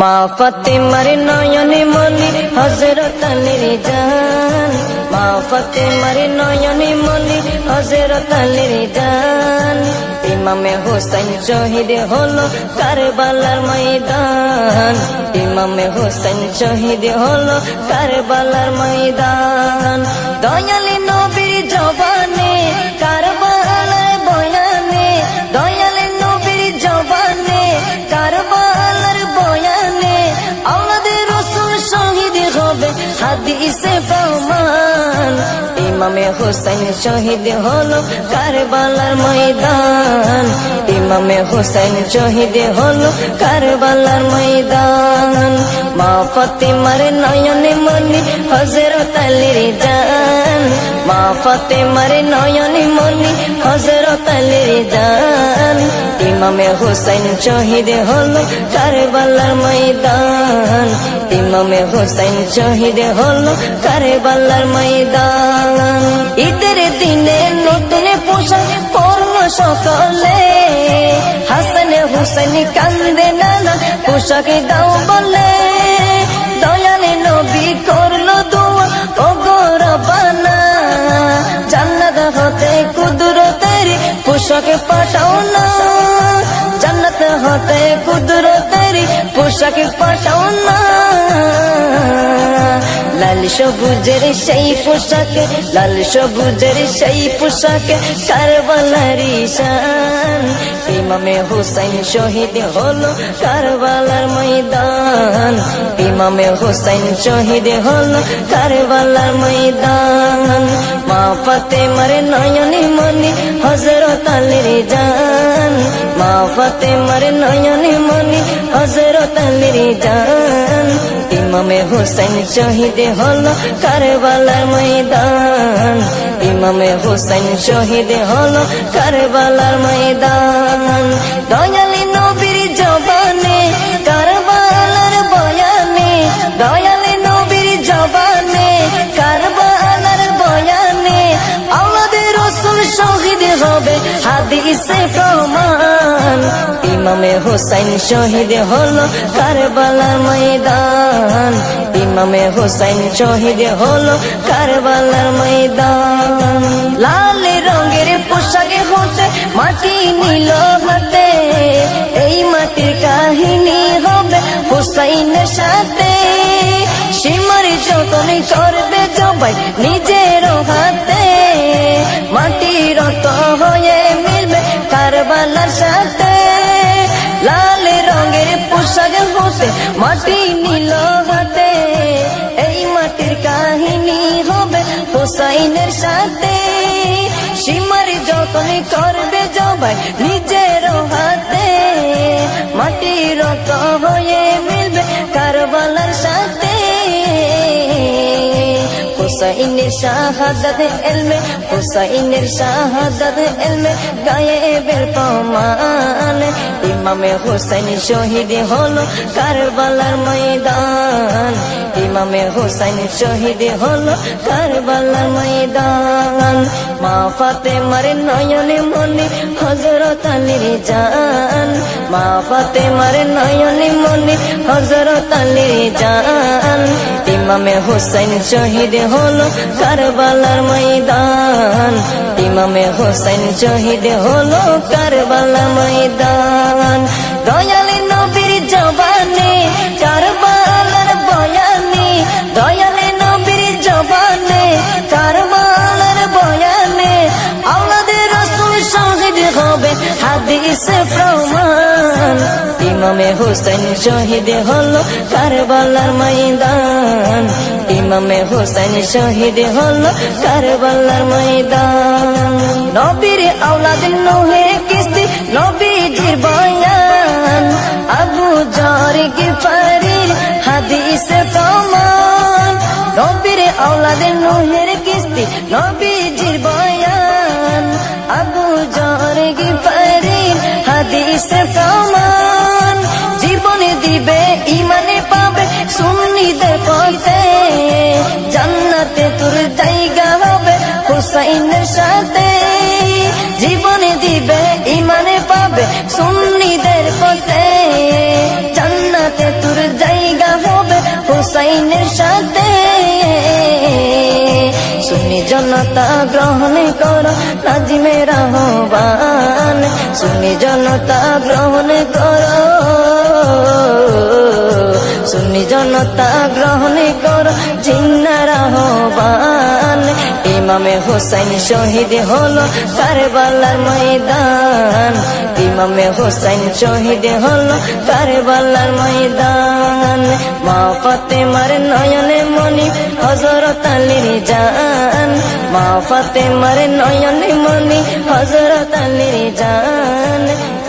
মা ফাতেমার নয়নে মনি হজরত আলীর জান। মা ফাতেমার নয়নে মনি হজরত আলীর জান। ইমামে হোসেন শহীদ হলো কারবালার ময়দান। ইমামে হোসেন শহীদ হলো কারবালার ময়দান। দয়ালি হাদিসে প্রমাণ ইমামে হোসেন শহীদ হলো কারবালার ময়দান। ইমামে হোসেন শহীদ হলো কারবালার ময়দান। মা ফাতেমার নয়নে মনি হজরত আলীর জান। মা ফাতেমার নয়নে মনি হজরত আলীর জান। ইমামে হোসেন শহীদ হলো কারবালার ময়দান। ইমামে হোসেন শহীদ হলো কারবালার ময়দান। ঈদের দিনে নতুন পোশাক পরল সকলে। হাসান হুসেন কান্দে নানা পোশাক দাও বলে। দয়ালে নবী করল দোয়া ও গৌরবানা জান্নাত হতে কুদরতের পোশাক পাঠাও না জান্নাত হতে তেরি পোশাক পাঠাও না। লাল সবুজের সেই পোশাকে, লাল সবুজের সেই পোশাকে, কারবালারি শান ইমামে হুসাইন শহীদ হলো কারবালার ময়দান। ইমামে হুসাইন শহীদ হলো কারবালার ময়দান। মা ফাতেমার নয়নে মনি হজরত আলীর জান। মা ফাতেমার নয়নে মনি হজরত আলীর জান। ইমামে হুসাইন শহীদ হলো কারবালার ময়দান। ইমামে হুসাইন শহীদ হলো কারবালার ময়দান। দয়ালি হবে হাদিসে প্রমাণ। ইমামে হোসাইন শহীদ হলো কারবালার ময়দান। ইমামে হোসাইন শহীদ হলো কারবালার ময়দান। লাল রঙের পোশাকে হতে মাটি নিল হাতে। এই মাটির কাহিনী হবে হোসাইনের সাথে। সীমার যতন করবে জবাই নিজের হোসাইনের সাথে। সীমার যতন করবে জবাই হুসাইনের শাহাদাত এলমে হুসাইনের শাহাদাত এলমে গায়েবের প্রমাণ ইমামে হুসাইন শহীদ হলো কারবালার ময়দান ইমামে হুসাইন শহীদ হলো কারবালার ময়দান মা ফাতে ফাতেমার নয়নে মনে হজরত আলীর জান মা ফাতে ফাতেমার নয়নে মনে হজরত আলীর জান ইমামে হোসেন শহীদ হলো কারবালার ময়দান। ইমামে হোসেন শহীদ হলো কারবালা ময়দান। দয়ালি হাদিসে প্রমাণ। ইমামে হুসেন শহীদ হলো কারবালার ময়দান। ইমামে হুসেন শহীদ হলো কারবালার ময়দান। নবীর আওলাদ নোহে কিস্তি, নবীজির বয়ান। আবু জর গিফারির হাদিসে প্রমাণ। নবীর আওলাদ নোহের কিস্তি নবীজির বাড়িতে জান্নাতে তোর জায়গা হবে, হুসাইনের সাথে। জীবনে দিবে ইমানে পাবে সুন্নিদের পথে। জান্নাতে তোর জায়গা হবে, হুসাইনের সাথে। সুন্নি জনতা গ্রহণ কর, নাজিমের আহ্বান। সুন্নি জনতা গ্রহণ করো। সুন্নি জনতা গ্রহণ কর জিন্নার আহ্বান ইমামে হোসেন শহীদ হলো কারবালার ময়দান। ইমামে হোসেন শহীদ হলো কারবালার ময়দান। মা ফাতেমার নয়নে মনি হজরত আলীর জান। মা ফাতেমার নয়নে মনি হজরত আলীর জান।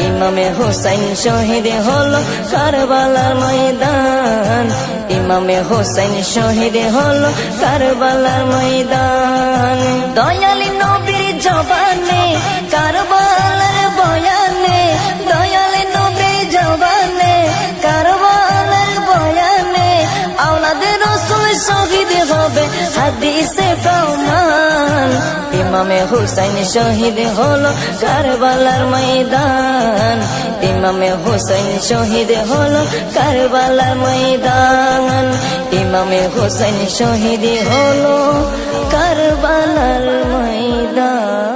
ইমামে হোসেন শহীদ হলো কারবালার ময়দান। ইমামে হোসেন শহীদ হলো কারবালার ময়দান। দয়ালি নবীর জবানে, কারবালার বয়ানে, দয়ালি নবীর জবানে, কারবালার বয়ানে আওলাদের রসুল শহীদ হবে হাদিসে প্রমাণ। ইমামে হুসাইন শহীদ হলো কারবালার ময়দান। ইমামে হুসাইন শহীদ হলো কারবালার ময়দান। ইমামে হুসাইন শহীদ হলো কারবালার ময়দান।